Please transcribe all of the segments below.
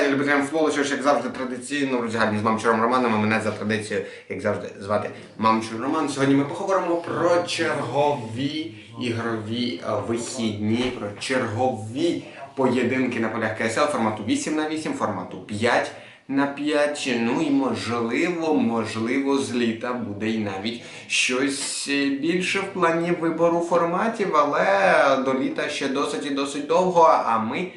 вітання любителям футболу, що ж, як завжди традиційно в роздягальні з Мамчуром Романом. а Мене за традицією, як завжди, звати Мамчур Роман. Сьогодні ми поговоримо про чергові ігрові вихідні, про чергові поєдинки на полях КСЛ формату 8 на 8 формату 5 на 5. Ну і можливо, можливо, з літа буде і навіть щось більше в плані вибору форматів, але до літа ще досить і досить довго. А ми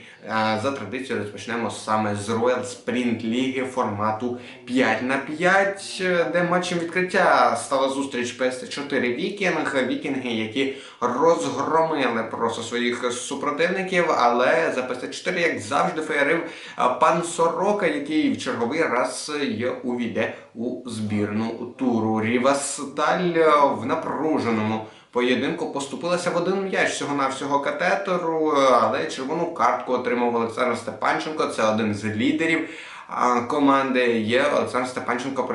за традицією розпочнемо саме з Royal Sprint Ліги формату 5 на 5, е, де матчем відкриття стала зустріч PS4 Вікінг. Вікінги, які розгромили просто своїх супротивників, але за PS4, як завжди, феєрив е, пан Сорока, який в черговий раз увійде у збірну туру. Рівасталь е, в напруженому поєдинку поступилася в один м'яч всього на всього катетеру, але червону картку отримав Олександр Степанченко. Це один з лідерів. Команди є Олександр Степанченко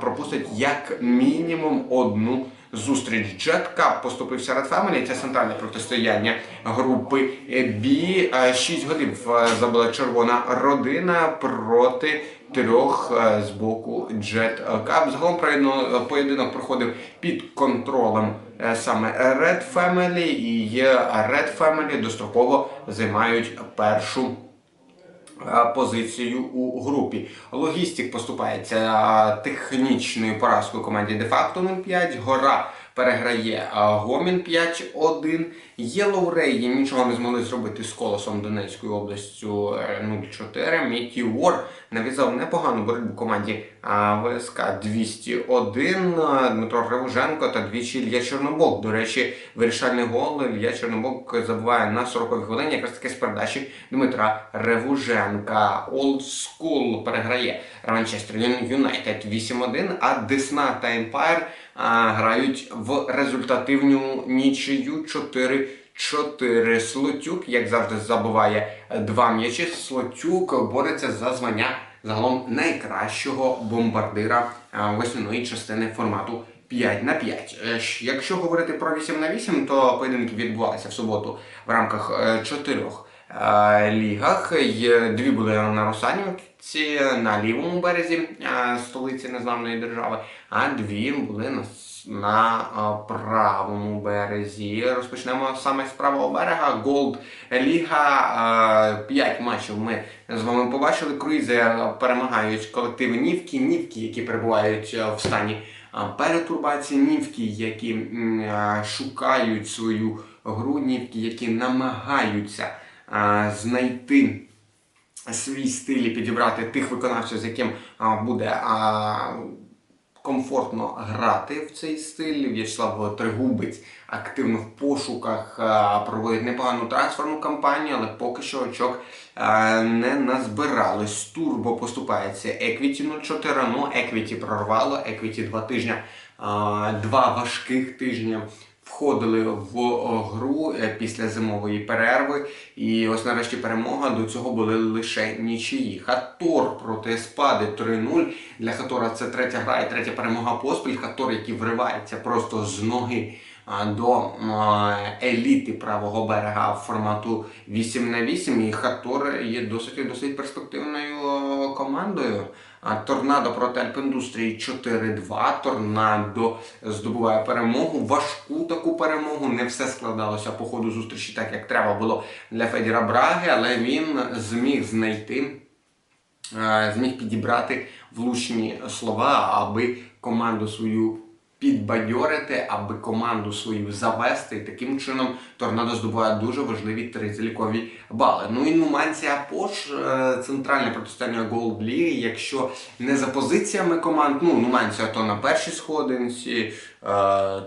пропустить як мінімум одну зустріч. Джетка поступився Red Family, це центральне протистояння групи B. 6 голів е, забила червона родина проти трьох е, з боку Jet Cup. Загалом поєдно- поєдинок проходив під контролем е, саме Red Family, і Red Family достроково займають першу е, позицію у групі. Логістик поступається е, технічною поразкою команді де-факто 0-5. Гора переграє Гомін 5-1. Єлоуреї нічого не змогли зробити з колосом Донецькою областю е, 0-4. Метіор нав'язав непогану боротьбу команді ВСК 201. Е, Дмитро Ревуженко та двічі Ілья Чорнобок. До речі, вирішальний гол Ілья Чорнобок забиває на 40-й хвилині, якраз таки з передачі Дмитра Ревуженка. Old School переграє Манчестер Юнайтед 8-1, а Десна та Емпайр грають в результативну нічию 4-4. Слотюк, як завжди, забуває два м'ячі. Слотюк бореться за звання загалом найкращого бомбардира весняної частини формату 5 на 5. Е, Якщо говорити про 8 на 8, то поєдинки відбувалися в суботу в рамках е, чотирьох е, лігах. Дві були на Русанівці на лівому березі е, столиці незламної держави, а дві були на, на е, правому березі. Розпочнемо саме з правого берега. Голд Ліга. е, П'ять матчів ми з вами побачили. Круїзи перемагають колективи Нівки, Нівки, які перебувають в стані перетурбації, нівки, які шукають свою гру, нівки, які намагаються знайти свій стиль і підібрати тих виконавців, з яким буде комфортно грати в цей стиль. В'ячеслав Тригубець активно в пошуках проводить непогану трансферну кампанію, але поки що очок не назбирали. З турбо поступається Equity 04, ну Equity прорвало, Equity два тижні, два важких тижня входили в гру е, після зимової перерви. І ось нарешті перемога. До цього були лише нічиї. Хатор проти Спади 3-0. Для Хатора це третя гра і третя перемога поспіль. Хатор, який вривається просто з ноги до еліти правого берега формату 8 на 8. І Хатор є досить досить перспективною командою. Торнадо проти Альпіндустрії 4-2. Торнадо здобуває перемогу. Важку таку перемогу. Не все складалося по ходу зустрічі так, як треба було для Федіра Браги, але він зміг знайти е, зміг підібрати влучні слова, аби команду свою підбадьорити, аби команду свою завести. І таким чином торнадо здобуває дуже важливі три залікові бали. Ну і Нуманція Пош, е, центральне протистояння Голд Ліги. Якщо не за позиціями команд, ну Нуманція то на першій сходинці,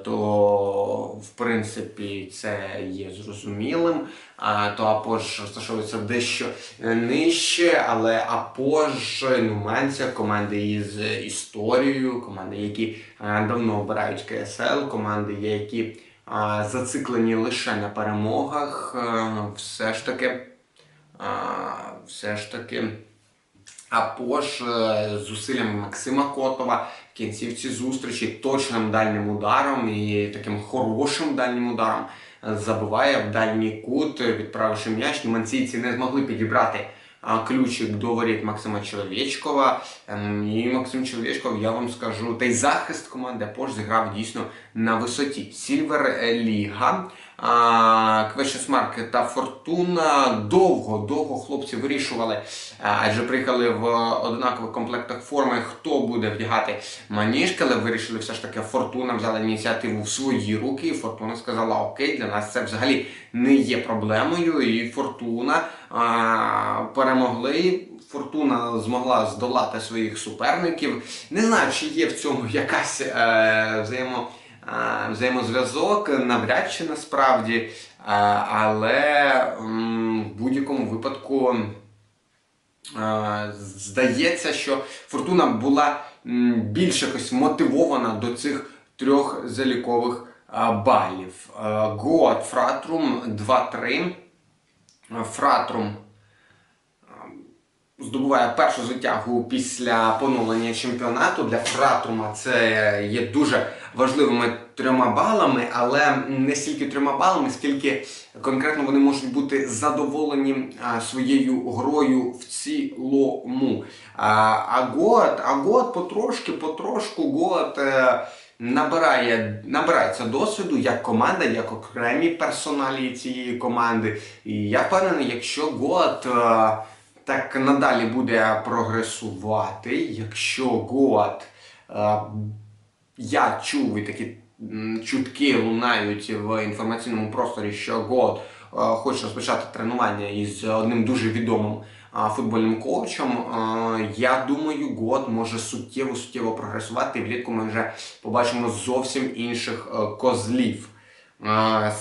то в принципі це є зрозумілим. А, то Апож розташовується дещо е, нижче, але Апож, Нуманція, команди із історією, команди, які е, давно обирають КСЛ, команди, які е, зациклені лише на перемогах, е, все ж таки, е, все ж таки. Апош е, зусиллями Максима Котова в кінцівці зустрічі точним дальнім ударом і таким хорошим дальнім ударом е, забиває в дальній кут, е, відправивши м'яч. Німанційці не змогли підібрати ключик до воріт Максима Чоловічкова. Ем, І Максим Чоловічков, я вам скажу, та захист команди Пош зіграв дійсно на висоті. Сільвер Ліга. Квешесмарк та Фортуна довго, довго хлопці вирішували, адже приїхали в однакових комплектах форми, хто буде вдягати маніжки, але вирішили все ж таки Фортуна взяла ініціативу в свої руки, і Фортуна сказала: Окей, для нас це взагалі не є проблемою. І Фортуна а, перемогли. Фортуна змогла здолати своїх суперників. Не знаю, чи є в цьому якась е, взаємо взаємозв'язок, навряд чи насправді, але в будь-якому випадку здається, що Фортуна була більш якось мотивована до цих трьох залікових балів. Гоат Фратрум 2-3. Фратрум здобуває першу звитягу після поновлення чемпіонату. Для Фратрума це є дуже важливими трьома балами, але не стільки трьома балами, скільки конкретно вони можуть бути задоволені своєю грою в цілому. А Гоат, а Гоат потрошки, потрошку Гоат. е, Набирає, набирається досвіду як команда, як окремі персоналі цієї команди. І я впевнений, якщо Гоат е, так надалі буде прогресувати, якщо Гоат, е, я чув і такі чутки лунають в інформаційному просторі, що Гоат е, хоче розпочати тренування із одним дуже відомим футбольним коучем. Е, Я думаю, Год може суттєво суттєво прогресувати. І влітку ми вже побачимо зовсім інших е, козлів.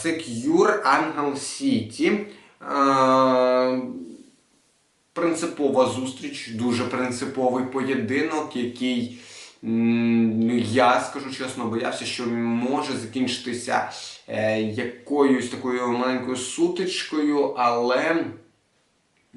Секюр Ангел Сіті. Принципова зустріч, дуже принциповий поєдинок, який я скажу чесно, боявся, що може закінчитися е, якоюсь такою маленькою сутичкою, але.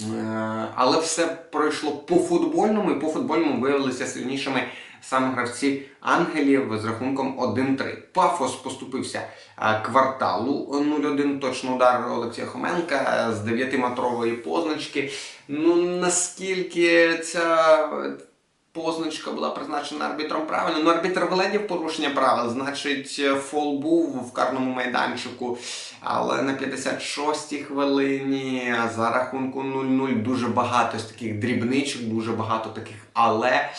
Е, Але все пройшло по футбольному, і по футбольному виявилися сильнішими саме гравці ангелів з рахунком 1-3. Пафос поступився е, кварталу 0-1, точно удар Олексія Хоменка з 9-метрової позначки. Ну наскільки ця позначка була призначена арбітром правильно. Ну, арбітр вгледів порушення правил, значить, фол був в карному майданчику. Але на 56-й хвилині за рахунку 0-0 дуже багато з таких дрібничок, дуже багато таких але.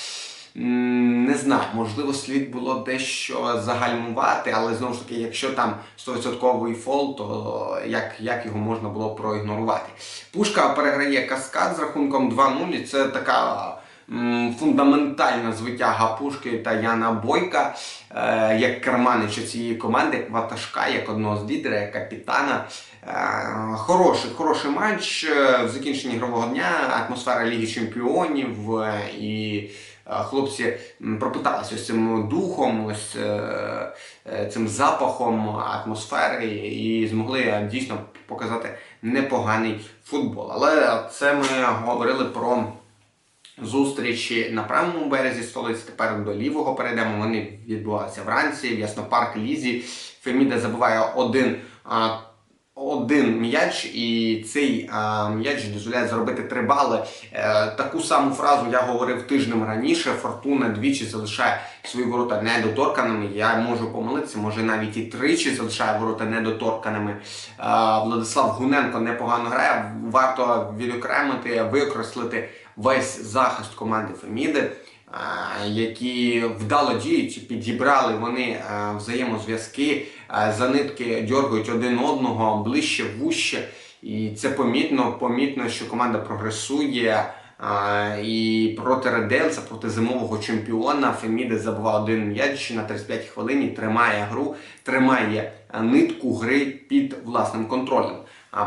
Не знаю, можливо, слід було дещо загальмувати, але знову ж таки, якщо там 100% фол, то як, як його можна було проігнорувати? Пушка переграє каскад з рахунком 2-0, і це така фундаментальна звитяга Пушки та Яна Бойка, е, як керманича цієї команди, як ватажка, як одного з лідерів, як капітана. Е, Хороший, хороший матч е, в закінченні ігрового дня, атмосфера Ліги Чемпіонів і хлопці пропиталися ось цим духом, ось цим запахом атмосфери і змогли дійсно показати непоганий футбол. Але це ми говорили про зустрічі на правому березі столиці. Тепер до лівого перейдемо. Вони відбувалися вранці в Яснопарк Лізі. Феміда забуває один. а, один м'яч, і цей а, м'яч дозволяє заробити три бали. Е, таку саму фразу я говорив тижнем раніше. Фортуна двічі залишає свої ворота недоторканими. Я можу помилитися, може навіть і тричі залишає ворота недоторканими. Е, Владислав Гуненко непогано грає. Варто відокремити, викреслити весь захист команди Феміди. е, Які вдало діють, підібрали вони е, взаємозв'язки, е, за нитки дергають один одного ближче, вуще. І це помітно, помітно, що команда прогресує. І проти Редельса, проти зимового чемпіона Феміди забував один м'яч на 35 хвилині, тримає гру, тримає нитку гри під власним контролем.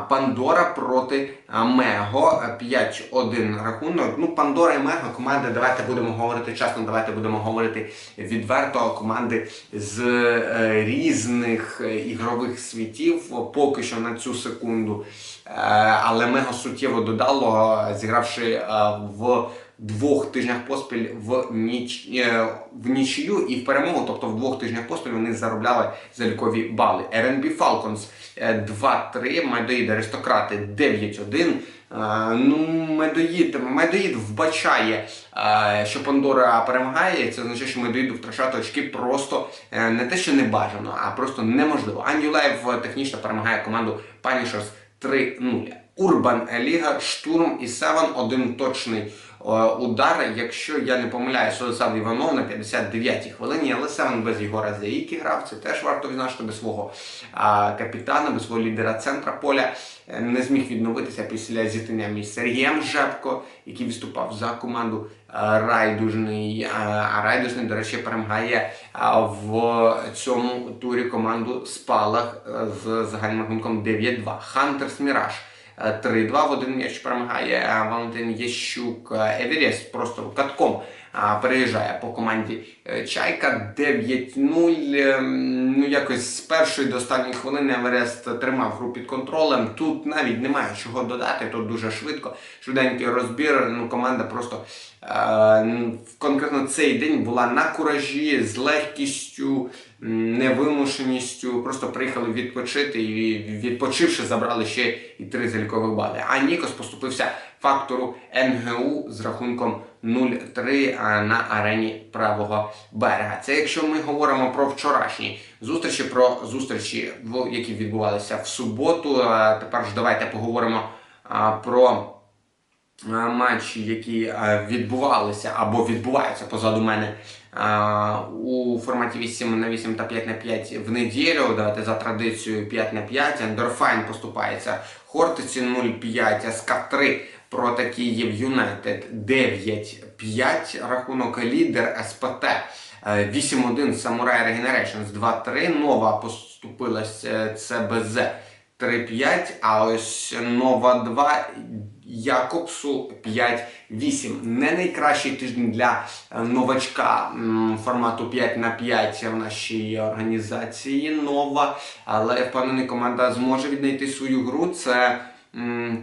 Пандора проти Мего е, 5-1 рахунок. Ну, Пандора і Мего команди, давайте будемо говорити чесно, давайте будемо говорити відверто. Команди з е, різних е, ігрових світів поки що на цю секунду. Е, але Мего суттєво додало, зігравши е, в двох тижнях поспіль в ніч е, в нічию і в перемогу, тобто в двох тижнях поспіль вони заробляли залікові бали. RNB Falcons е, 2-3, Медоїд Аристократи 9-1. Е, Ну, медоїд, медоїд вбачає, е, що Пандора перемагає. Це означає, що медоїду втрачати очки просто е, не те, що не бажано, а просто неможливо. Андюлаєв технічно перемагає команду Punishers 3-0. Урбан Ліга, Штурм і Севен один точний е, удар. Якщо я не помиляюсь, Олександр Іванов на 59-й хвилині, але Севен без Єгора Заїки грав. Це теж варто відзначити без свого капітана, без свого лідера центра поля. Е, Не зміг відновитися після зіткнення між Сергієм Жепко, який виступав за команду е, Райдужний. А Райдужний, до речі, перемагає в цьому турі команду Спалах з загальним рахунком 9-2. Хантерс Міраж. Е, 3-2 в один м'яч перемагає е, Валентин Єщук. Е, Еверест просто катком е, переїжджає по команді Чайка 9-0. Е, Ну якось з першої до останньої хвилини Еверест тримав гру під контролем. Тут навіть немає чого додати. Тут дуже швидко. Швиденький розбір. Ну команда просто е, конкретно цей день була на куражі з легкістю, невимушеністю. Просто приїхали відпочити і відпочивши, забрали ще і три залікових бали. А Нікос поступився фактору НГУ з рахунком 0-3 на арені правого берега. Це якщо ми говоримо про вчорашні зустрічі, про зустрічі, які відбувалися в суботу. Тепер ж давайте поговоримо про матчі, які відбувалися або відбуваються позаду мене у форматі 8 на 8 та 5 на 5 в неділю. Давайте за традицією 5 на 5. Ендорфайн поступається Хортиці 0-5, СК-3 проти Київ Юнайтед 9-5. Рахунок лідер СПТ. е, 8-1 Samurai Regenerations 2-3. Нова поступилась е, ЦБЗ 3-5, а ось Нова 2 Якобсу 5-8. Не найкращий тиждень для е, новачка формату 5 на 5 в нашій організації Нова, але впевнений, команда зможе віднайти свою гру. Це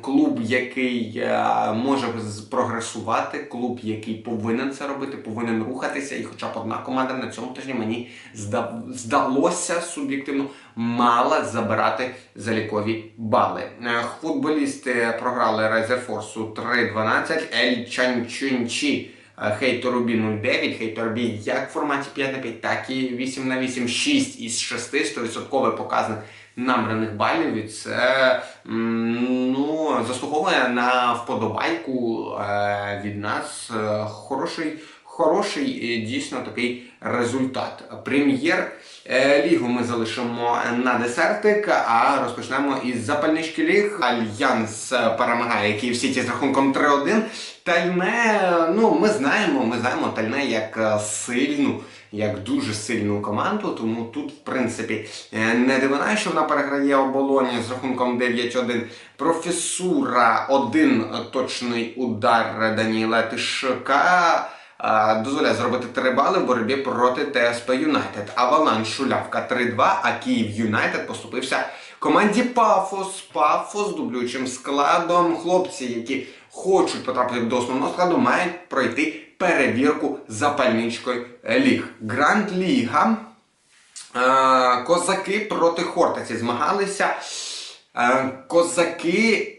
клуб, який е, може прогресувати, клуб, який повинен це робити, повинен рухатися. І хоча б одна команда на цьому тижні мені зда- здалося суб'єктивно мала забирати залікові бали. Е, Футболісти програли Резерфорсу 3-12, Ель Чанчунчі. Е, Хейторубі 0,9, Хейторубі як в форматі 5 на 5, так і 8 на 8, 6 із 6, 100% показник набраних балів. І це ну, заслуговує на вподобайку е, від нас. Е, Хороший, хороший е, дійсно такий результат. Прем'єр е, ми залишимо на десертик, а розпочнемо із запальнички ліг. Альянс е, перемагає Київ Сіті з рахунком 3-1. Тальне, ну ми знаємо, ми знаємо Тальне як сильну, як дуже сильну команду. Тому тут, в принципі, не дивина, що вона переграє оболоні з рахунком 9-1. Професура один точний удар Даніла Тишка. Дозволяє зробити 3 бали в боротьбі проти ТСП Юнайтед. Авалан Шулявка 3-2, а Київ Юнайтед поступився команді Пафос. Пафос з дублюючим складом. Хлопці, які хочуть потрапити до основного складу, мають пройти перевірку запальничкою ліг. Гранд Ліга. Козаки проти Хортиці змагалися. Е, Козаки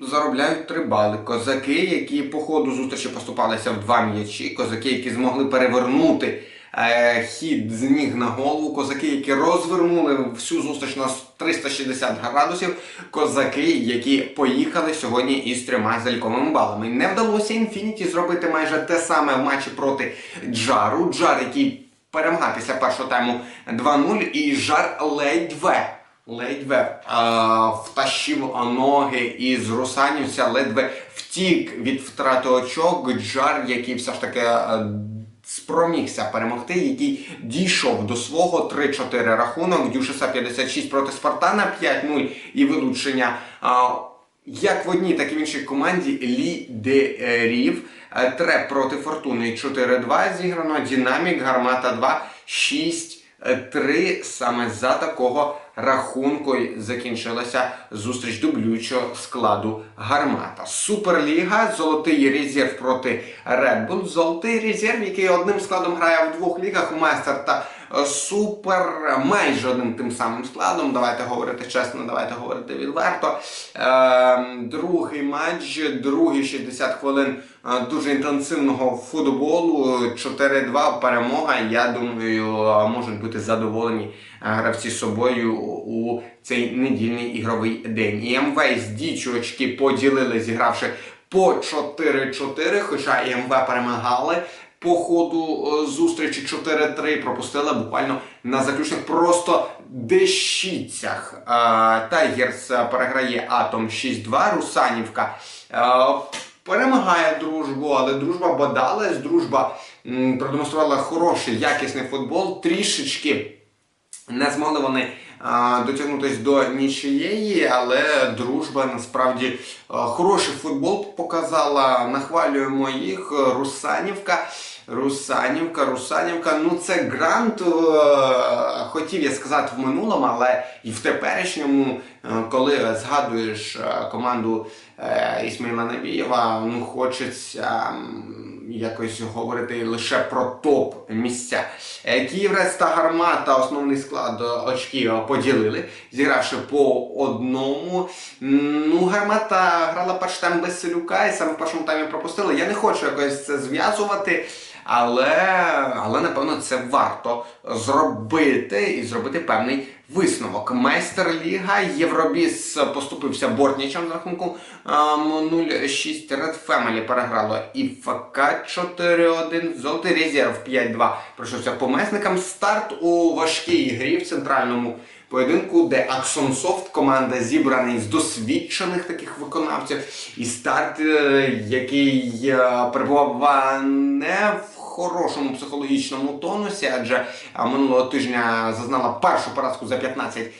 заробляють три бали. Козаки, які по ходу зустрічі поступалися в два м'ячі, козаки, які змогли перевернути е, хід з ніг на голову, козаки, які розвернули всю зустріч на 360 градусів, козаки, які поїхали сьогодні із трьома заліковими балами. Не вдалося Інфініті зробити майже те саме в матчі проти Джару. Джар, який перемагав після першого тайму 2-0, і Жар ледве ледве а, втащив ноги із Русанівця, ледве втік від втрати очок. Джар, який все ж таки е, спромігся перемогти, який дійшов до свого 3-4 рахунок. Дюшеса 56 проти Спартана 5-0 і вилучення. а, як в одній, так і в іншій команді лідерів. Е, Треп проти Фортуни 4-2 зіграно. Дінамік, Гармата 2, 6 3 саме за такого рахунку закінчилася зустріч дублючого складу гармата. Суперліга, золотий резерв проти Red Bull. Золотий резерв, який одним складом грає в двох лігах у майстер та супер майже одним тим самим складом. Давайте говорити чесно, давайте говорити відверто. Е, другий матч, другі 60 хвилин е, дуже інтенсивного футболу. 4-2 перемога. Я думаю, е, можуть бути задоволені е, гравці собою у цей недільний ігровий день. І МВ з дічі поділили, зігравши по 4-4, хоча і МВ перемагали. По ходу е, зустрічі 4-3 пропустили. Буквально на заключних просто дещицях. Е, Тайгерс е, переграє Атом 6-2, Русанівка перемагає дружбу, але дружба бодалась, дружба продемонструвала хороший, якісний футбол, трішечки не змогли вони дотягнутися до нічиєї, але дружба насправді хороший футбол показала. Нахвалюємо їх. Русанівка. Русанівка, Русанівка. Ну це грант. е, Хотів я сказати в минулому, але і в теперішньому, е, коли згадуєш е, команду е, Ісмаїла Набієва, ну хочеться. Якось говорити лише про топ місця. Е, Київрець та Гармата основний склад е, очків поділили, зігравши по одному. Ну, Гармата грала перший тайм без Селюка і саме в першому таймі пропустили. Я не хочу якось це зв'язувати. Але, але напевно це варто зробити і зробити певний висновок. Майстер-ліга Євробіс поступився Бортнічем з рахунком ем, 0-6. Red Family переграло і ФК 4-1. Золотий резерв 5-2. Пройшовся по месникам. Старт у важкій грі в центральному поєдинку, де Аксон Софт, команда зібраний з досвідчених таких виконавців. І старт, е, який е, перебував не в хорошому психологічному тонусі, адже е, минулого тижня зазнала першу поразку за 15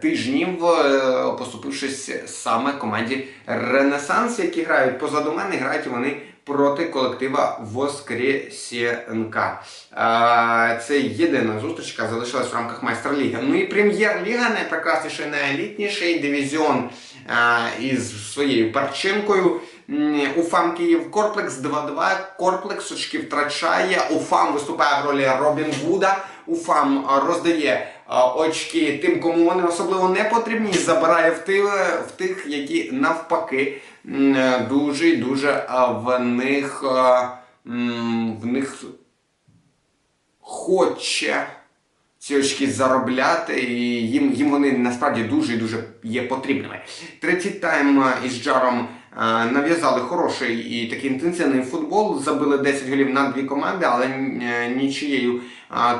тижнів, поступившись саме команді Ренесанс, які грають позаду мене, грають вони проти колектива Воскресенка. Це єдина зустріч, яка залишилась в рамках майстер-ліги. Ну і прем'єр-ліга, найпрекрасніший, найелітніший дивізіон із своєю перчинкою. Уфам Київ Корплекс 2-2. Корплекс очки втрачає. Уфам виступає в ролі Робін Гуда. Уфам роздає очки тим, кому вони особливо не потрібні, і забирає в тих, в тих які навпаки дуже і дуже е, в них, е, в них хоче ці очки заробляти, і їм, їм вони насправді дуже і дуже є потрібними. Третій тайм е, із Джаром е, нав'язали хороший і такий інтенсивний футбол. Забили 10 голів на дві команди, але е, нічиєю е,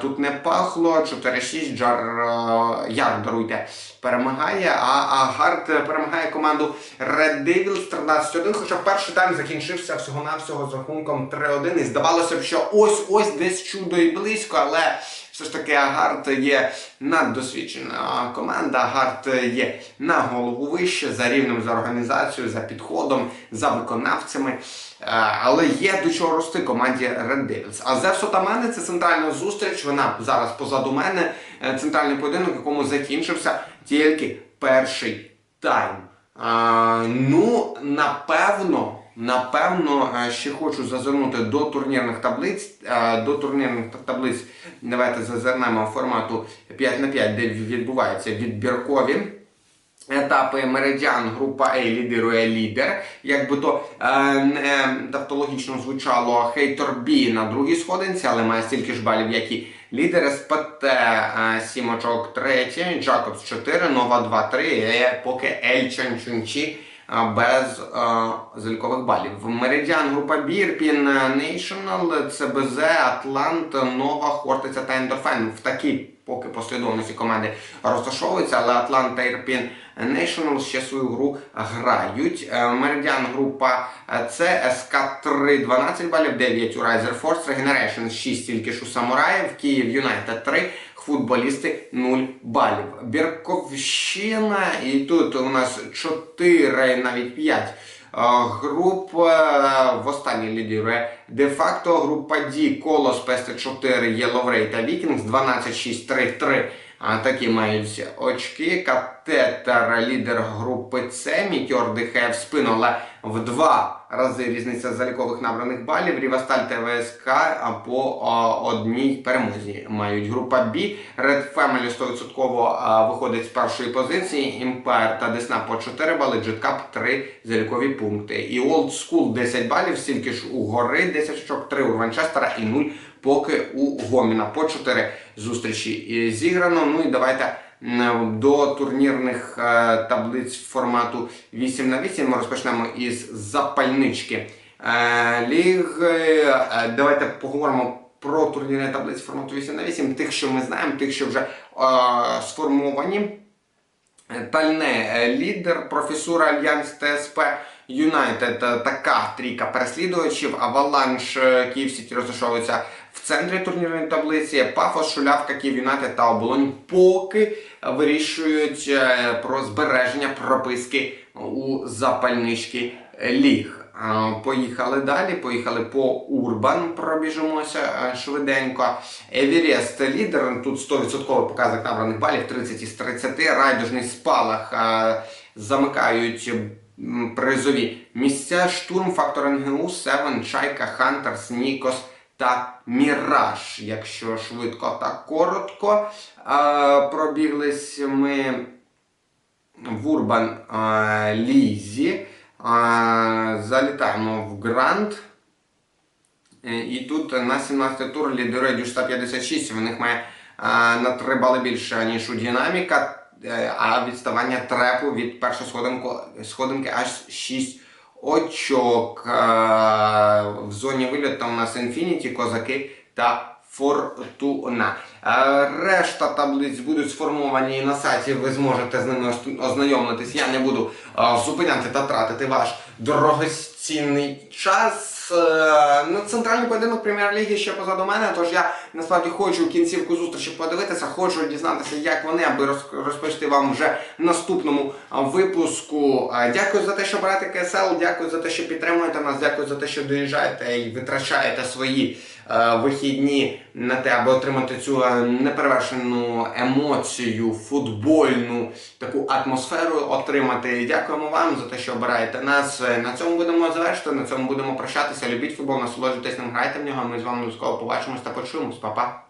тут не пахло. 4-6 Джар е, Яр, даруйте, перемагає, а, а Гард перемагає команду Red Devils 13-1, хоча перший тайм закінчився всього-навсього з рахунком 3-1. І здавалося б, що ось-ось десь чудо і близько, але все ж таки Агарт є наддосвідчена команда. Агарт є на голову вище за рівнем, за організацією, за підходом, за виконавцями. Е, Але є до чого рости команді Red Devils. А Зевсо та мене це центральна зустріч. Вона зараз позаду мене. Е, Центральний поєдинок, якому закінчився тільки перший тайм. А, ну, напевно, напевно, е, ще хочу зазирнути до турнірних таблиць. Е, До турнірних таблиць давайте зазирнемо формату 5 на 5, де відбуваються відбіркові. Етапи Меридіан, група А лідирує лідер. Як би то е, не тавтологічно звучало Хейтор Бі на другій сходинці, але має стільки ж балів, як і лідер СПТ е, 7 очок третє, Джакобс 4, Нова 2-3, е, поки Ель Чанчунчі е, без е, залікових балів. Меридіан, група Бі, Ірпін Нейшнл, ЦБЗ, Атлант, Нова, Хортиця та Ендорфен. В такій поки послідовності команди розташовуються, але Атлант та Ірпін National ще свою гру грають. Е, Меридіан група С, СК 3, 12 балів, 9 у Riser Force, Regeneration 6 тільки ж у Самураїв, Київ Юнайтед 3, футболісти 0 балів. Бірковщина, і тут у нас 4, навіть 5 груп е, в останній лідірує де-факто група D, Колос, Пести 4, Єловрей та Вікінгс 12, 6, 3, 3. А, такі мають очки. Катетер, лідер групи С, Мітьор дихає в спину, але в два рази різниця залікових набраних балів. Рівасталь та ВСК по одній перемозі мають. Група Б. Red Family 100% виходить з першої позиції. Імпер та Десна по 4 бали, JetCup 3 залікові пункти. І Old School 10 балів, стільки ж у гори, 10 очок, 3 у Ванчестера і 0 поки у Гоміна. По 4 зустрічі зіграно. Ну і давайте до турнірних е, таблиць формату 8 на 8 ми розпочнемо із запальнички е, ліг. Е, давайте поговоримо про турнірні таблиці формату 8 на 8, тих, що ми знаємо, тих, що вже е, сформовані. Тальне е, лідер, професура Альянс ТСП Юнайтед е, така трійка переслідувачів. Аваланш е, Київ Сіті розташовується в центрі турнірної таблиці. Пафос, Шулявка, Київ Юнайтед та Оболонь поки вирішують е, про збереження прописки у запальнички ліг. Поїхали далі, поїхали по Урбан, пробіжимося е, швиденько. Евірест лідер, тут 100% показник набраних балів, 30 із 30. Райдужний спалах е, замикають призові місця. Штурм, Фактор НГУ, Севен, Чайка, Хантерс, Нікос та Міраж. Якщо швидко та коротко. Е, Пробіглись ми в Урбан е, Лізі. А, залітаємо в Гранд. Е, І тут на 17-й тур лідирує Дюш 156. В них має на 3 бали більше, ніж у Динаміка, Е, а відставання трепу від першої сходинки аж 6 очок. В зоні виліту у нас Infinity, Козаки та Фортуна. Решта таблиць будуть сформовані на сайті, ви зможете з ними ознайомитись. Я не буду зупиняти та тратити ваш дорогоцінний час. Е, Ну, центральний поєдинок прем'єр-ліги ще позаду мене, тож я насправді хочу кінцівку зустрічі подивитися, хочу дізнатися, як вони, аби роз- розповісти вам вже в наступному випуску. Дякую за те, що берете КСЛ, дякую за те, що підтримуєте нас, дякую за те, що доїжджаєте і витрачаєте свої е, вихідні на те, аби отримати цю неперевершену емоцію, футбольну таку атмосферу отримати. Дякуємо вам за те, що обираєте нас. На цьому будемо завершити, на цьому будемо прощатися. Любіть футбол, насолоджуйтесь ним, грайте в нього. Ми з вами обов'язково побачимось та почуємось. Па-па!